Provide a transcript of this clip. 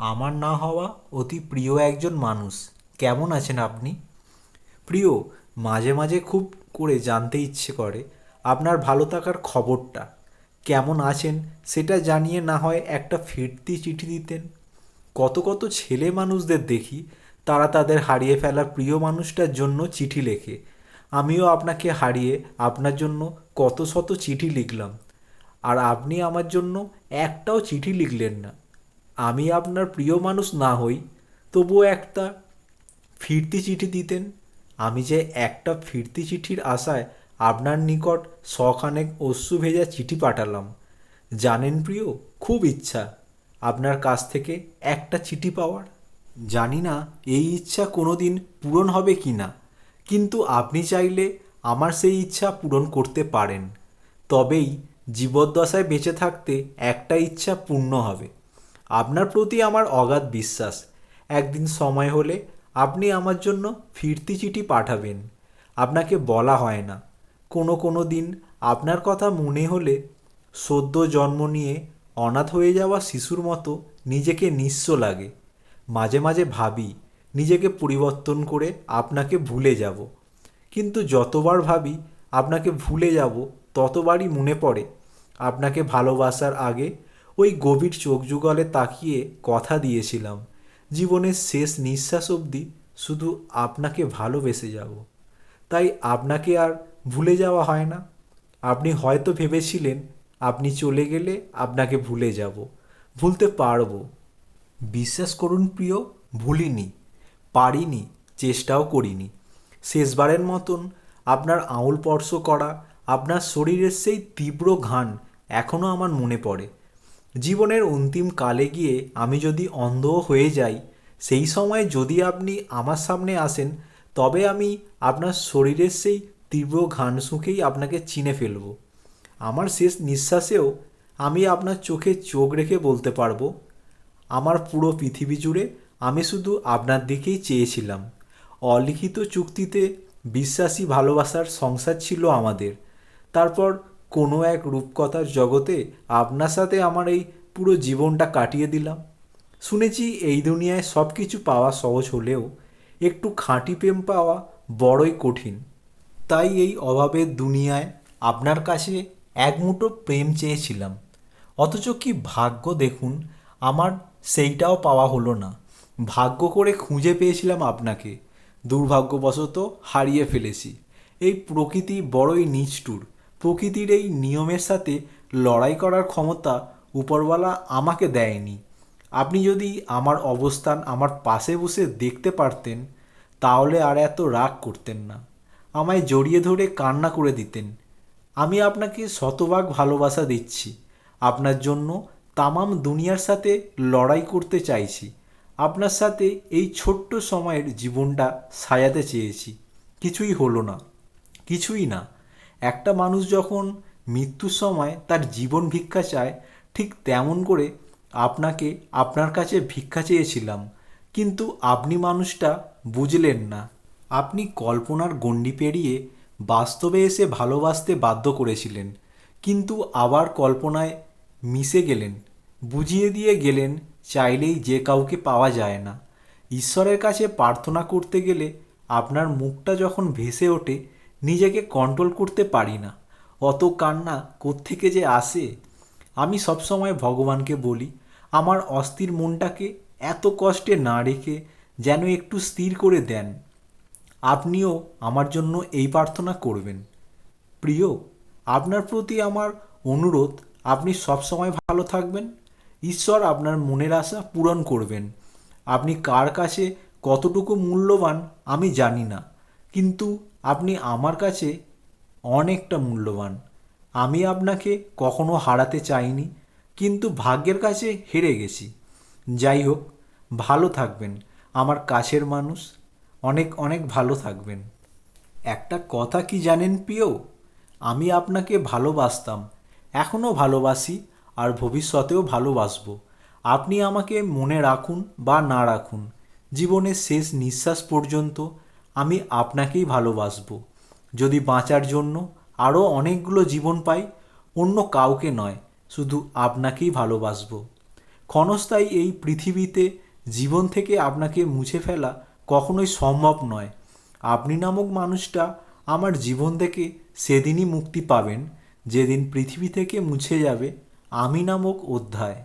আমার না হওয়া অতি প্রিয় একজন মানুষ। কেমন আছেন আপনি? প্রিয়, মাঝে মাঝে খুব করে জানতে ইচ্ছে করে আপনার ভালো থাকার খবরটা। কেমন আছেন সেটা জানিয়ে না হয় একটা ফিরতি চিঠি দিতেন। কত কত ছেলে মানুষদের দেখি তারা তাদের হারিয়ে ফেলা প্রিয় মানুষটার জন্য চিঠি লেখে। আমিও আপনাকে হারিয়ে আপনার জন্য কত শত চিঠি লিখলাম। আর আপনি আমার জন্য একটাও চিঠি লিখলেন না। আমি আপনার প্রিয় মানুষ না হই, তবুও একটা ফিরতি চিঠি দিতেন। আমি যে একটা ফিরতি চিঠির আশায় আপনার নিকট শখানেক অশ্রু ভেজা চিঠি পাঠালাম। জানেন প্রিয়, খুব ইচ্ছা আপনার কাছ থেকে একটা চিঠি পাওয়ার। জানি না এই ইচ্ছা কোনো দিন পূরণ হবে কি না, কিন্তু আপনি চাইলে আমার সেই ইচ্ছা পূরণ করতে পারেন। তবেই জীবদ্দশায় বেঁচে থাকতে একটা ইচ্ছা পূর্ণ হবে। আপনার প্রতি আমার অগাধ বিশ্বাস। একদিন সময় হলে আপনি আমার জন্য ফিরতি চিঠি পাঠাবেন। আপনাকে বলা হয় না। কোনো কোনো দিন আপনার কথা মনে হলে সদ্য জন্ম নিয়ে অনাথ হয়ে যাওয়া শিশুর মতো নিজেকে নিঃস্ব লাগে। মাঝে মাঝে ভাবি, নিজেকে পরিবর্তন করে আপনাকে ভুলে যাব। কিন্তু যতবার ভাবি, আপনাকে ভুলে যাব, ততবারই মনে পড়ে, আপনাকে ভালোবাসার আগে ওই গভীর চোখ যুগলে তাকিয়ে কথা দিয়েছিলাম। জীবনের শেষ নিঃশ্বাস অবধি শুধু আপনাকে ভালোবেসে যাব। তাই আপনাকে আর ভুলে যাওয়া হয় না। আপনি হয়তো ভেবেছিলেন আপনি চলে গেলে আপনাকে ভুলে যাব। ভুলতে পারব। বিশ্বাস করুন প্রিয়, ভুলিনি, পারিনি, চেষ্টাও করিনি। শেষবারের মতন আপনার আঙুল স্পর্শ করা, আপনার শরীরের সেই তীব্র ঘান এখনও আমার মনে পড়ে। জীবনের অন্তিম কালে গিয়ে আমি যদি অন্ধও হয়ে যাই, সেই সময় যদি আপনি আমার সামনে আসেন, তবে আমি আপনার শরীরের সেই তীব্র ঘান শুঁকেই আপনাকে চিনে ফেলব। আমার শেষ নিঃশ্বাসেও আমি আপনার চোখে চোখ রেখে বলতে পারব, আমার পুরো পৃথিবী জুড়ে আমি শুধু আপনার দিকেই চেয়েছিলাম। অলিখিত চুক্তিতে বিশ্বাসী ভালোবাসার সংসার ছিল আমাদের। তারপর কোনো এক রূপকথার জগতে আপনার সাথে আমার এই পুরো জীবনটা কাটিয়ে দিলাম। শুনেছি এই দুনিয়ায় সব কিছু পাওয়া সহজ হলেও একটু খাঁটি প্রেম পাওয়া বড়ই কঠিন। তাই এই অভাবের দুনিয়ায় আপনার কাছে এক মুঠো প্রেম চেয়েছিলাম। অথচ কি ভাগ্য দেখুন, আমার সেইটাও পাওয়া হলো না। ভাগ্য করে খুঁজে পেয়েছিলাম আপনাকে। দুর্ভাগ্যবশত হারিয়ে ফেলেছি। এই প্রকৃতি বড়ই নিষ্ঠুর। প্রকৃতির এই নিয়মের সাথে লড়াই করার ক্ষমতা উপরওয়ালা আমাকে দেয়নি। আপনি যদি আমার অবস্থান আমার পাশে বসে দেখতে পারতেন, তাহলে আর এত রাগ করতেন না। আমায় জড়িয়ে ধরে কান্না করে দিতেন। আমি আপনাকে শতভাগ ভালোবাসা দিচ্ছি। আপনার জন্য তামাম দুনিয়ার সাথে লড়াই করতে চাইছি। আপনার সাথে এই ছোট্ট সময়ের জীবনটা সাজাতে চেয়েছি। কিছুই হলো না। কিছুই না। একটা মানুষ যখন মৃত্যুর সময় তার জীবন ভিক্ষা চায়, ঠিক তেমন করে আপনাকে আপনার কাছে ভিক্ষা চেয়েছিলাম। কিন্তু আপনি মানুষটা বুঝলেন না। আপনি কল্পনার গণ্ডি পেরিয়ে বাস্তবে এসে ভালোবাসতে বাধ্য করেছিলেন, কিন্তু আবার কল্পনায় মিশে গেলেন। বুঝিয়ে দিয়ে গেলেন, চাইলেই যে কাউকে পাওয়া যায় না। ঈশ্বরের কাছে প্রার্থনা করতে গেলে আপনার মুখটা যখন ভেসে ওঠে নিজেকে কন্ট্রোল করতে পারি না। অত কান্না কোত্থেকে যে আসে? আমি সবসময় ভগবানকে বলি, আমার অস্থির মনটাকে এত কষ্টে না রেখে যেন একটু স্থির করে দেন। আপনিও আমার জন্য এই প্রার্থনা করবেন। প্রিয়, আপনার প্রতি আমার অনুরোধ, আপনি সবসময় ভালো থাকবেন। ঈশ্বর আপনার মনের আশা পূরণ করবেন। আপনি কার কাছে কতটুকু মূল্যবান আমি জানি না। কিন্তু আপনি আমার কাছে অনেকটা মূল্যবান। আমি আপনাকে কখনো হারাতে চাইনি, কিন্তু ভাগ্যের কাছে হেরে গেছি। যাই হোক, ভালো থাকবেন, আমার কাছের মানুষ। অনেক অনেক ভালো থাকবেন। একটা কথা কি জানেন প্রিয়? আমি আপনাকে ভালোবাসতাম এখনও ভালোবাসি আর ভবিষ্যতেও ভালোবাসবো। আপনি আমাকে মনে রাখুন বা না রাখুন, জীবনের শেষ নিঃশ্বাস পর্যন্ত আমি আপনাকেই ভালোবাসবো। যদি বাঁচার জন্য আরও অনেকগুলো জীবন পাই, অন্য কাউকে নয়, শুধু আপনাকেই ভালোবাসবো। ক্ষণস্থায়ী এই পৃথিবীতে জীবন থেকে আপনাকে মুছে ফেলা কখনোই সম্ভব নয়। আপনি নামক মানুষটা আমার জীবন থেকে সেদিনই মুক্তি পাবেন, যেদিন পৃথিবী থেকে মুছে যাবে আমি নামক অধ্যায়।